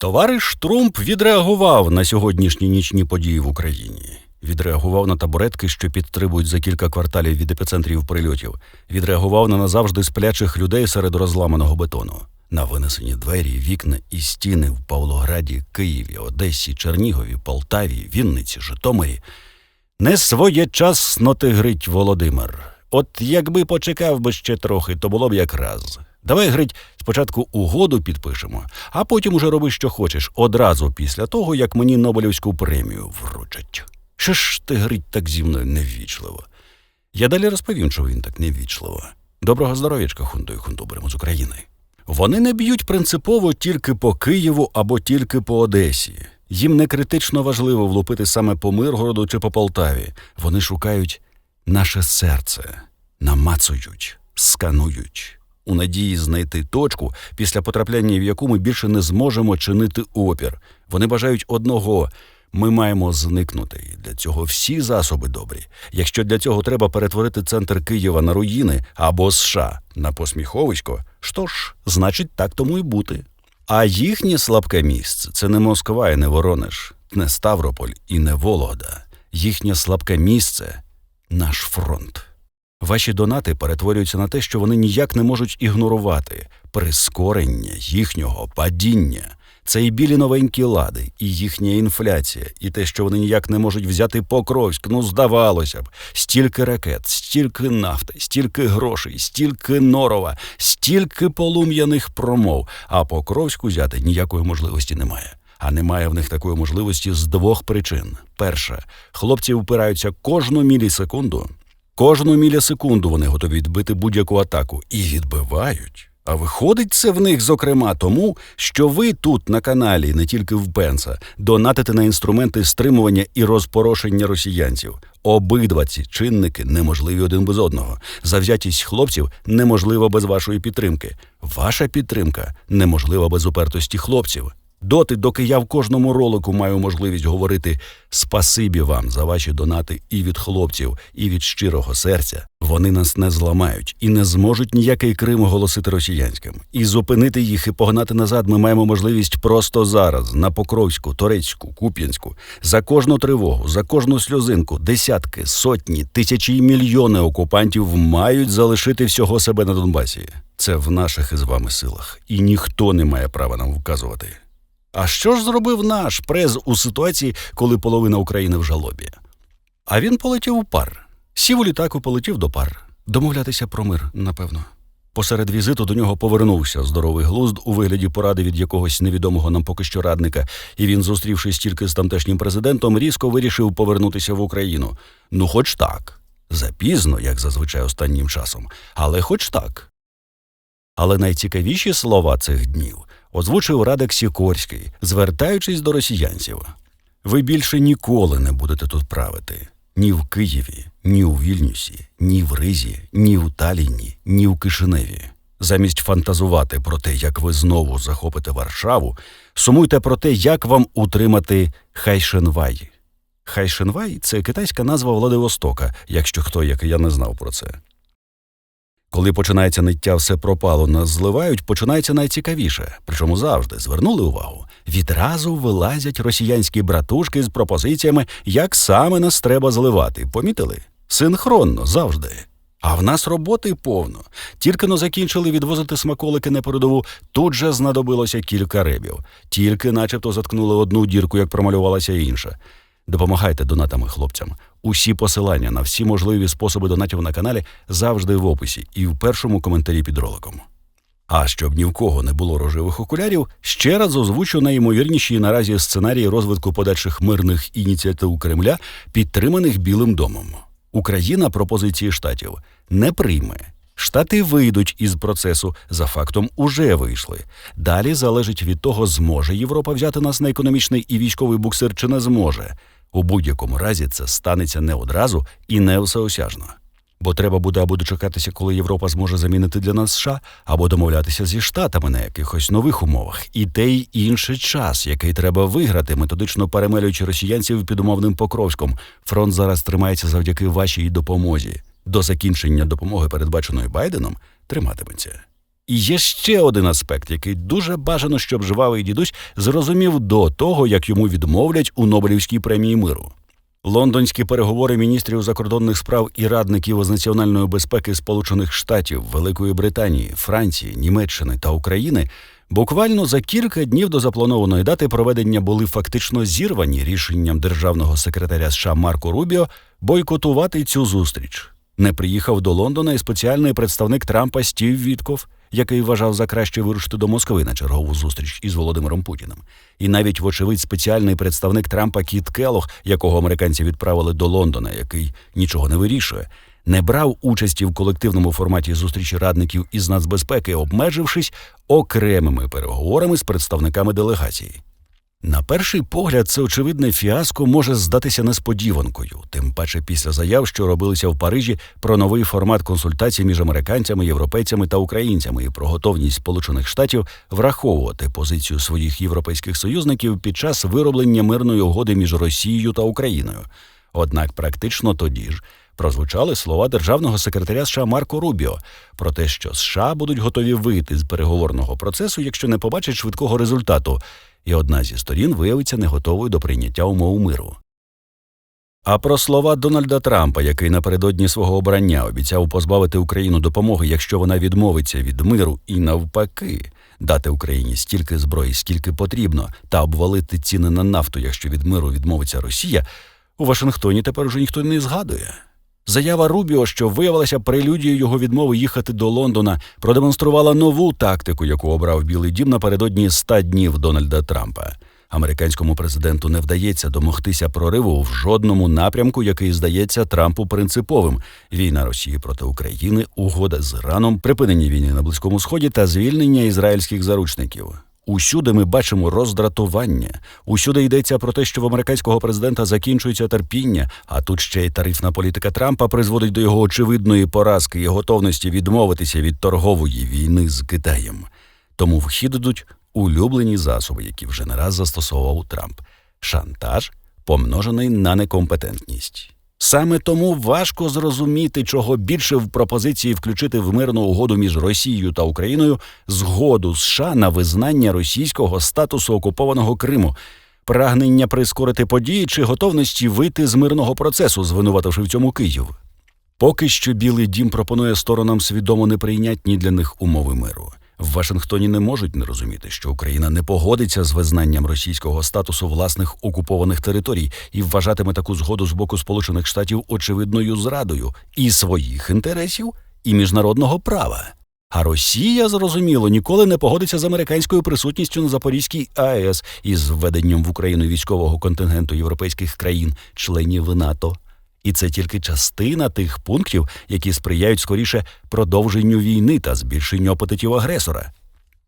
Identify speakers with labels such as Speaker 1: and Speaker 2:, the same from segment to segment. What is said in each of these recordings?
Speaker 1: Товариш Трумп відреагував на сьогоднішні нічні події в Україні. Відреагував на табуретки, що підстрибують за кілька кварталів від епіцентрів прильотів. Відреагував на назавжди сплячих людей серед розламаного бетону. На винесені двері, вікна і стіни в Павлограді, Києві, Одесі, Чернігові, Полтаві, Вінниці, Житомирі. Не своєчасно тигрить Володимир. От якби почекав би ще трохи, то було б якраз. Давай, грить, спочатку угоду підпишемо, а потім уже роби, що хочеш, одразу після того, як мені Нобелівську премію вручать. Що ж ти грить так зі мною неввічливо? Я далі розповім, чого він так неввічливо. Доброго здоров'ячка, хунду і хунтуберемо з України. Вони не б'ють принципово тільки по Києву або тільки по Одесі. Їм не критично важливо влупити саме по Миргороду чи по Полтаві. Вони шукають наше серце, намацують, сканують у надії знайти точку, після потрапляння в яку ми більше не зможемо чинити опір. Вони бажають одного. Ми маємо зникнути. І для цього всі засоби добрі. Якщо для цього треба перетворити центр Києва на руїни або США на посміховисько, що ж, значить, так тому і бути. А їхнє слабке місце це не Москва і не Воронеж, не Ставрополь і не Вологда. Їхнє слабке місце наш фронт. Ваші донати перетворюються на те, що вони ніяк не можуть ігнорувати прискорення їхнього падіння. Це і білі новенькі лади, і їхня інфляція, і те, що вони ніяк не можуть взяти Покровськ. Ну, здавалося б, стільки ракет, стільки нафти, стільки грошей, стільки норова, стільки полум'яних промов. А Покровську взяти ніякої можливості немає. А немає в них такої можливості з двох причин: перша, хлопці впираються кожну мілісекунду. Кожну мілісекунду вони готові відбити будь-яку атаку і відбивають. А виходить це в них, зокрема, тому, що ви тут на каналі, не тільки в Пенса, донатите на інструменти стримування і розпорошення росіянців. Обидва ці чинники неможливі один без одного. Завзятість хлопців неможлива без вашої підтримки. Ваша підтримка неможлива без упертості хлопців. Доти, доки я в кожному ролику маю можливість говорити спасибі вам за ваші донати і від хлопців, і від щирого серця, вони нас не зламають і не зможуть ніякий Крим оголосити росіянським. І зупинити їх і погнати назад ми маємо можливість просто зараз, на Покровську, Торецьку, Куп'янську, за кожну тривогу, за кожну сльозинку, десятки, сотні, тисячі і мільйони окупантів мають залишити всього себе на Донбасі. Це в наших із вами силах, і ніхто не має права нам вказувати. А що ж зробив наш през у ситуації, коли половина України в жалобі? А він полетів у пар. Сів у літаку, полетів до пар. Домовлятися про мир, напевно. Посеред візиту до нього повернувся здоровий глузд у вигляді поради від якогось невідомого нам поки що радника, і він, зустрівшись тільки з тамтешнім президентом, різко вирішив повернутися в Україну. Ну, хоч так. Запізно, як зазвичай останнім часом, але хоч так. Але найцікавіші слова цих днів озвучив Радек Сікорський, звертаючись до росіянців. Ви більше ніколи не будете тут правити ні в Києві, ні у Вільнюсі, ні в Ризі, ні в Таліні, ні в Кишиневі. Замість фантазувати про те, як ви знову захопите Варшаву, сумуйте про те, як вам утримати Хайшенвай. Хайшенвай це китайська назва Владивостока, якщо хто, як і я не знав про це. Коли починається ниття все пропало, нас зливають, починається найцікавіше. Причому завжди звернули увагу. Відразу вилазять росіянські братушки з пропозиціями, як саме нас треба зливати. Помітили? Синхронно завжди. А в нас роботи повно. Тільки но закінчили відвозити смаколики на передову, тут же знадобилося кілька рибів. Тільки, начебто, заткнули одну дірку, як промалювалася інша. Допомагайте донатами хлопцям. Усі посилання на всі можливі способи донатів на каналі завжди в описі і в першому коментарі під роликом. А щоб ні в кого не було рожевих окулярів, ще раз озвучу найімовірніші наразі сценарії розвитку подальших мирних ініціатив Кремля, підтриманих Білим домом. Україна пропозиції штатів не прийме. Штати вийдуть із процесу, за фактом уже вийшли. Далі залежить від того, зможе Європа взяти нас на економічний і військовий буксир чи не зможе. У будь-якому разі це станеться не одразу і не всеосяжно. Бо треба буде або дочекатися, коли Європа зможе замінити для нас США, або домовлятися зі штатами на якихось нових умовах, і те й інший час, який треба виграти, методично перемелюючи росіянців під умовним Покровськом. Фронт зараз тримається завдяки вашій допомозі. До закінчення допомоги, передбаченої Байденом, триматиметься. І є ще один аспект, який дуже бажано, щоб жвавий дідусь зрозумів до того, як йому відмовлять у Нобелівській премії миру. Лондонські переговори міністрів закордонних справ і радників з національної безпеки Сполучених Штатів, Великої Британії, Франції, Німеччини та України буквально за кілька днів до запланованої дати проведення були фактично зірвані рішенням державного секретаря США Марко Рубіо бойкотувати цю зустріч. Не приїхав до Лондона і спеціальний представник Трампа Стів Вітков, який вважав за краще вирушити до Москви на чергову зустріч із Володимиром Путіним. І навіть, вочевидь, спеціальний представник Трампа Кіт Келох, якого американці відправили до Лондона, який нічого не вирішує, не брав участі в колективному форматі зустрічі радників із нацбезпеки, обмежившись окремими переговорами з представниками делегації. На перший погляд, це очевидне фіаско може здатися несподіванкою, тим паче після заяв, що робилися в Парижі про новий формат консультацій між американцями, європейцями та українцями і про готовність Сполучених Штатів враховувати позицію своїх європейських союзників під час вироблення мирної угоди між Росією та Україною. Однак, практично тоді ж прозвучали слова державного секретаря США Марко Рубіо про те, що США будуть готові вийти з переговорного процесу, якщо не побачать швидкого результату і одна зі сторін виявиться не готовою до прийняття умов миру. А про слова Дональда Трампа, який напередодні свого обрання обіцяв позбавити Україну допомоги, якщо вона відмовиться від миру, і навпаки, дати Україні стільки зброї, скільки потрібно, та обвалити ціни на нафту, якщо від миру відмовиться Росія, у Вашингтоні тепер уже ніхто не згадує. Заява Рубіо, що виявилася прелюдією його відмови їхати до Лондона, продемонструвала нову тактику, яку обрав Білий Дім напередодні ста днів Дональда Трампа. Американському президенту не вдається домогтися прориву в жодному напрямку, який здається Трампу принциповим: війна Росії проти України, угода з Іраном, припинення війни на Близькому Сході та звільнення ізраїльських заручників. Усюди ми бачимо роздратування. Усюди йдеться про те, що в американського президента закінчується терпіння, а тут ще й тарифна політика Трампа призводить до його очевидної поразки і готовності відмовитися від торгової війни з Китаєм. Тому в хід ідуть улюблені засоби, які вже не раз застосовував Трамп: шантаж, помножений на некомпетентність. Саме тому важко зрозуміти, чого більше в пропозиції включити в мирну угоду між Росією та Україною згоду США на визнання російського статусу окупованого Криму, прагнення прискорити події чи готовності вийти з мирного процесу, звинувативши в цьому Київ. Поки що Білий дім пропонує сторонам свідомо неприйнятні для них умови миру. В Вашингтоні не можуть не розуміти, що Україна не погодиться з визнанням російського статусу власних окупованих територій і вважатиме таку згоду з боку Сполучених Штатів очевидною зрадою і своїх інтересів, і міжнародного права. А Росія, зрозуміло, ніколи не погодиться з американською присутністю на Запорізькій АЕС із введенням в Україну військового контингенту європейських країн, членів НАТО. І це тільки частина тих пунктів, які сприяють скоріше продовженню війни та збільшенню апетитів агресора.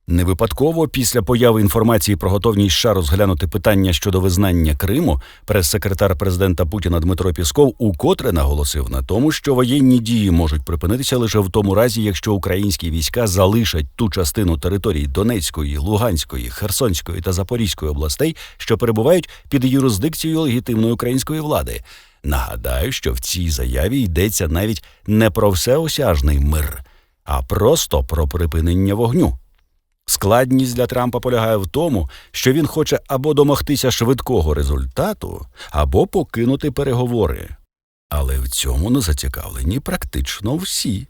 Speaker 1: Не випадково після появи інформації про готовність США розглянути питання щодо визнання Криму, прес-секретар президента Путіна Дмитро Пісков укотре наголосив на тому, що воєнні дії можуть припинитися лише в тому разі, якщо українські війська залишать ту частину території Донецької, Луганської, Херсонської та Запорізької областей, що перебувають під юрисдикцією легітимної української влади. Нагадаю, що в цій заяві йдеться навіть не про всеосяжний мир, а просто про припинення вогню. Складність для Трампа полягає в тому, що він хоче або домогтися швидкого результату, або покинути переговори. Але в цьому не зацікавлені практично всі.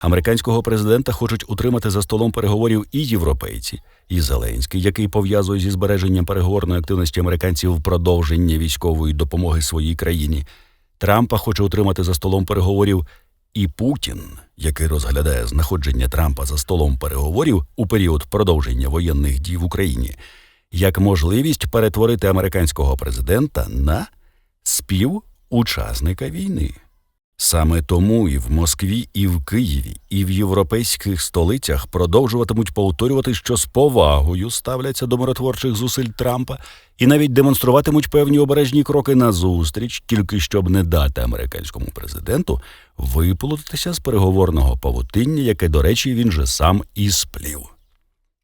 Speaker 1: Американського президента хочуть утримати за столом переговорів і європейці, і Зеленський, який пов'язує зі збереженням переговорної активності американців в продовження військової допомоги своїй країні. Трампа хоче утримати за столом переговорів і Путін, який розглядає знаходження Трампа за столом переговорів у період продовження воєнних дій в Україні, як можливість перетворити американського президента на співучасника війни. Саме тому і в Москві, і в Києві, і в європейських столицях продовжуватимуть повторювати, що з повагою ставляться до миротворчих зусиль Трампа, і навіть демонструватимуть певні обережні кроки назустріч, тільки щоб не дати американському президенту виплутатися з переговорного павутиння, яке, до речі, він же сам і сплів.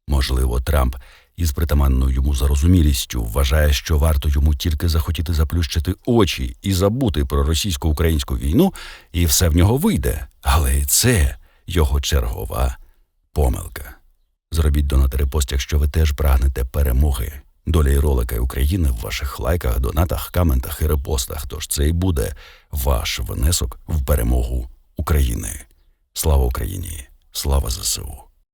Speaker 1: Можливо, Трамп із притаманною йому зарозумілістю вважає, що варто йому тільки захотіти заплющити очі і забути про російсько-українську війну, і все в нього вийде. Але це його чергова помилка. Зробіть донат репост, якщо ви теж прагнете перемоги. Доля і ролика України в ваших лайках, донатах, коментах і репостах. Тож це і буде ваш внесок в перемогу України. Слава Україні! Слава ЗСУ!